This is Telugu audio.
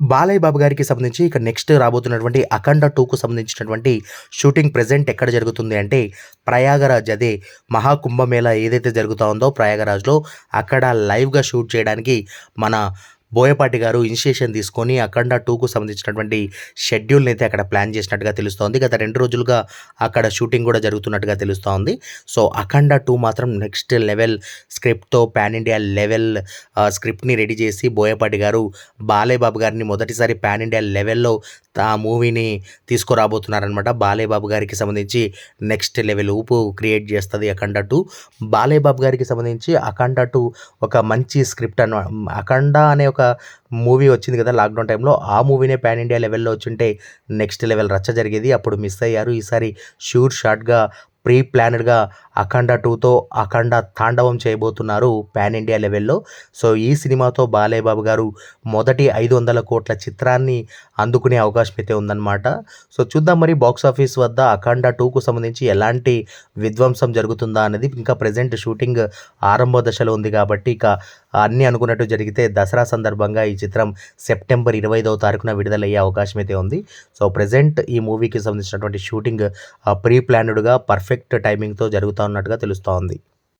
బాలయ్య బాబు గారికి సంబంధించి ఇక నెక్స్ట్ రాబోతున్నటువంటి అఖండ టూకు సంబంధించినటువంటి షూటింగ్ ప్రెజెంట్ ఎక్కడ జరుగుతుంది అంటే ప్రయాగరాజ్ అదే మహాకుంభమేళ ఏదైతే జరుగుతూ ఉందో ప్రయాగరాజ్లో అక్కడ లైవ్గా షూట్ చేయడానికి మన బోయపాటి గారు ఇనిషియేషన్ తీసుకొని అఖండ టూకు సంబంధించినటువంటి షెడ్యూల్ని అయితే అక్కడ ప్లాన్ చేసినట్టుగా తెలుస్తోంది. గత రెండు రోజులుగా అక్కడ షూటింగ్ కూడా జరుగుతున్నట్టుగా తెలుస్తోంది. సో అఖండ టూ మాత్రం నెక్స్ట్ లెవెల్ స్క్రిప్ట్తో పాన్ ఇండియా లెవెల్ స్క్రిప్ట్ని రెడీ చేసి బోయపాటి గారు బాలయ్యబాబు గారిని మొదటిసారి పాన్ ఇండియా లెవెల్లో ఆ మూవీని తీసుకురాబోతున్నారనమాట బాలేబాబు గారికి సంబంధించి నెక్స్ట్ లెవెల్ ఊపు క్రియేట్ చేస్తుంది అఖండ టూ. బాలేబాబు గారికి సంబంధించి అఖండ టూ ఒక మంచి స్క్రిప్ట్ అన్న అఖండ అనే ఒక మూవీ వచ్చింది కదా లాక్డౌన్ టైంలో. ఆ మూవీనే పాన్ ఇండియా లెవెల్లో వచ్చింటే నెక్స్ట్ లెవెల్ రచ్చ జరిగేది. అప్పుడు మిస్ అయ్యారు. ఈసారి షూర్ షార్ట్గా ప్రీ ప్లానెడ్గా అఖండ టూతో అఖండ తాండవం చేయబోతున్నారు పాన్ ఇండియా లెవెల్లో. సో ఈ సినిమాతో బాలయ్యబాబు గారు మొదటి ఐదు వందల కోట్ల చిత్రాన్ని అందుకునే అవకాశం అయితే ఉందన్నమాట. సో చూద్దాం మరి బాక్స్ ఆఫీస్ వద్ద అఖండ టూకు సంబంధించి ఎలాంటి విధ్వంసం జరుగుతుందా అనేది ఇంకా ప్రజెంట్ షూటింగ్ ఆరంభ దశలో ఉంది కాబట్టి ఇక అన్నీ అనుకున్నట్టు జరిగితే దసరా సందర్భంగా ఈ చిత్రం సెప్టెంబర్ ఇరవై ఐదవ తారీఖున విడుదలయ్యే అవకాశం అయితే ఉంది. సో ప్రజెంట్ ఈ మూవీకి సంబంధించినటువంటి షూటింగ్ ప్రీ ప్లాన్డ్గా పర్ఫెక్ట్ టైమింగ్తో జరుగుతూ ఉన్నట్టుగా తెలుస్తోంది.